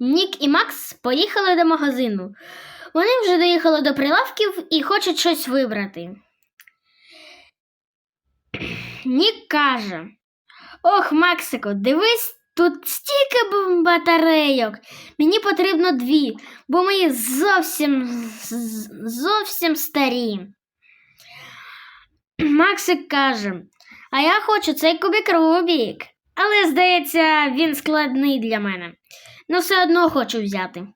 Нік і Макс поїхали до магазину. Вони вже доїхали до прилавків і хочуть щось вибрати. Нік каже: Ох, Максико, дивись, тут стільки батарейок. Мені потрібно дві, бо мої зовсім зовсім старі. Максик каже: А я хочу цей кубик Рубік. Але, здається, він складний для мене. Ну, все одно хочу взяти.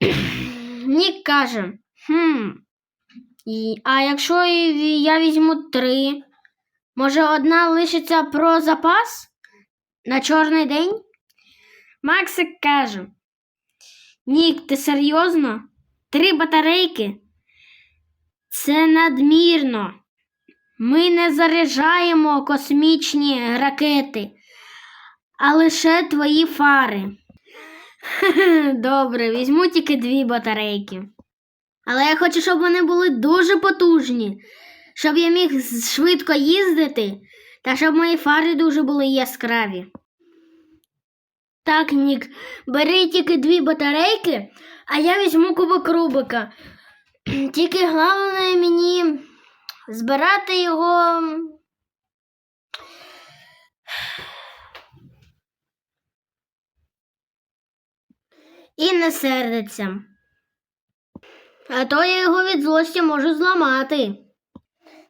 Нік каже: хм, і- а якщо я візьму три, може одна лишиться про запас на чорний день? Максик каже: Нік, ти серйозно? Три батарейки? Це надмірно. Ми не заряджаємо космічні ракети, а лише твої фари. Добре, візьму тільки дві батарейки. Але я хочу, щоб вони були дуже потужні, щоб я міг швидко їздити, та щоб мої фари дуже були яскраві. Так, Нік, бери тільки дві батарейки, а я візьму кубик Рубика. Тільки головне мені збирати його. І не сердиться. А то я його від злості можу зламати.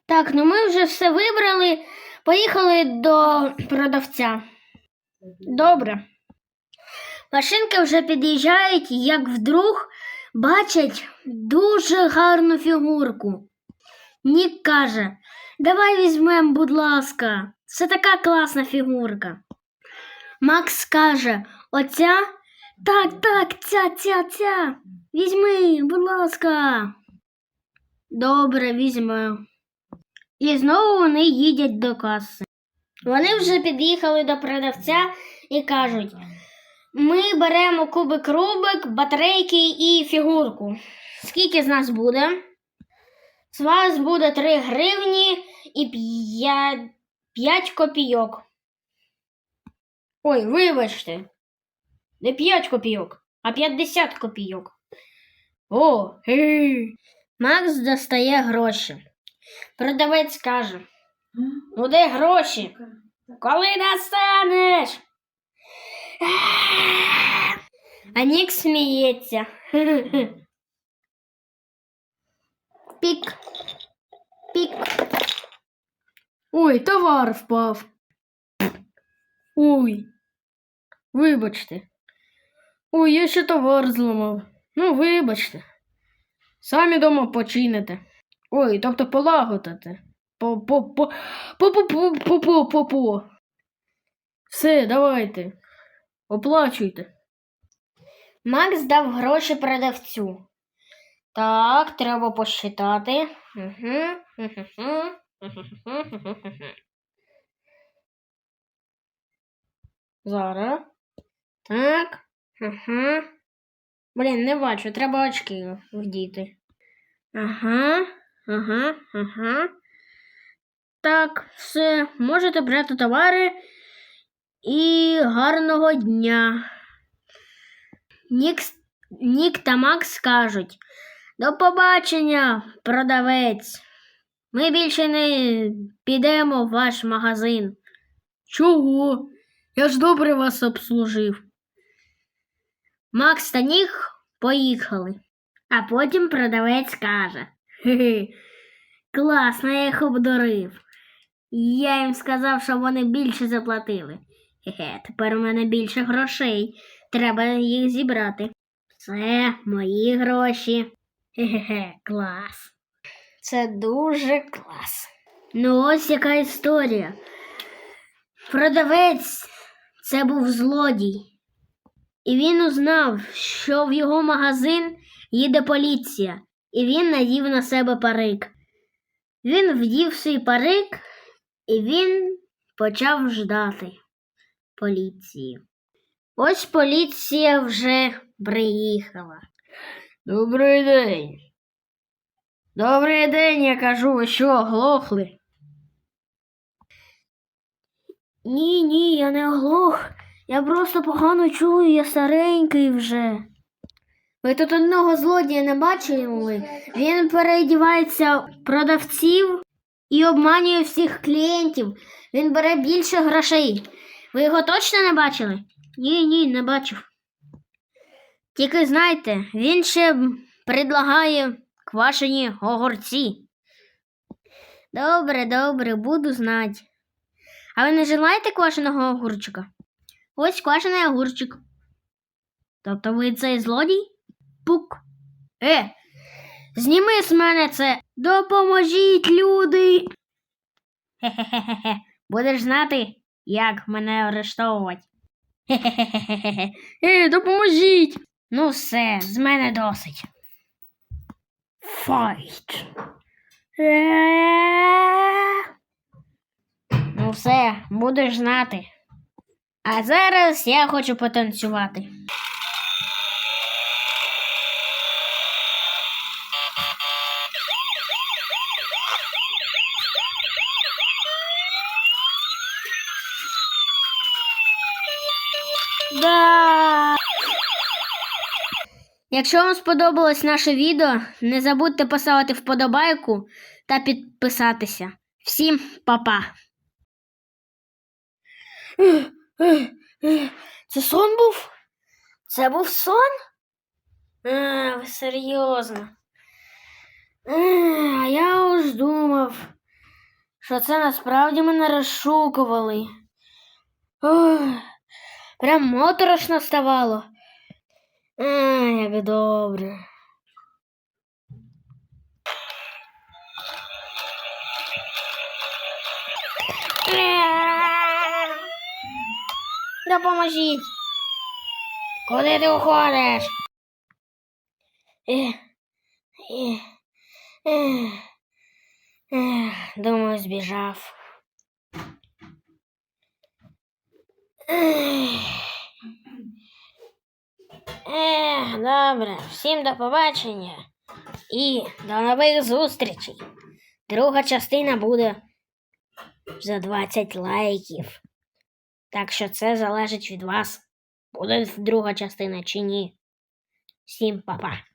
Так, ну ми вже все вибрали. Поїхали до продавця. Добре. Машинки вже під'їжджають, як вдруг бачать дуже гарну фігурку. Нік каже: Давай візьмем, будь ласка, це така класна фігурка. Макс каже: Оця? Так, так, ця, ця, ця. Візьми, будь ласка. Добре, візьму. І знову вони їдять до каси. Вони вже під'їхали до продавця і кажуть: ми беремо кубик Рубик, батарейки і фігурку. Скільки з нас буде? З вас буде 3 гривні і 5, 5 копійок. Ой, вибачте. Не 5 копійок, а 50 копійок. О, гей. Макс достає гроші. Продавець каже: Ну, де гроші? Коли достанеш? А Нік сміється. Пік. Пік. Ой, товар впав. Ой. Вибачте. Ой, я ще товар зламав. Ну, вибачте. Самі дома починете. Ой, тобто полагодите. По-по-по-по-по-по-по-по. Все, давайте. Оплачуйте. Макс дав гроші продавцю. Так, треба посчитати. Зараз. Так. Ага. Блін, не бачу, треба очки вдіти. Ага, ага, ага. Так, все, можете брати товари і гарного дня. Нік, Нік та Макс скажуть до побачення, продавець. Ми більше не підемо в ваш магазин. Чого? Я ж добре вас обслужив. Макс та Нік поїхали. А потім продавець каже: Хе-хе, класно, я їх обдурив. Я їм сказав, що вони більше заплатили. Хе-хе, тепер у мене більше грошей. Треба їх зібрати. Це мої гроші. Хе-хе, клас. Це дуже клас. Ну, ось яка історія. Продавець це був злодій. І він узнав, що в його магазин їде поліція, і він надів на себе парик. Він вдів свій парик, і він почав ждати поліції. Ось поліція вже приїхала. Добрий день. Добрий день, я кажу, ви що, оглохли? Ні, ні, я не оглох. Я просто погано чую, я старенький вже. Ви тут одного злодія не бачили? Він переодівається продавців і обманює всіх клієнтів. Він бере більше грошей. Ви його точно не бачили? Ні, ні, не бачив. Тільки знайте, він ще предлагає квашені огурці. Добре, добре, буду знати. А ви не желаєте квашеного огурчика? Ось квашений огурчик. Тобто ви цей злодій? Пук. Е, зніми з мене це. Допоможіть, люди. Хе-хе-хе. Будеш знати, як мене арештовувати. Хе-хе-хе. Е, допоможіть. Ну все, з мене досить. Файт. Е. Ну все, будеш знати. А зараз я хочу потанцювати. Да. Якщо вам сподобалось наше відео, не забудьте поставити вподобайку та підписатися. Всім па-па! Це сон був? Це був сон? А, ви серйозно. А я уж думав, що це насправді мене розшукували. Прям моторошно ставало. А, як добре. Допоможіть. Куди ти уходиш? Думаю, збіжав. Ех, добре, всім до побачення і до нових зустрічей. Друга частина буде за 20 лайків. Так що це залежить від вас, буде друга частина чи ні. Всім па-па.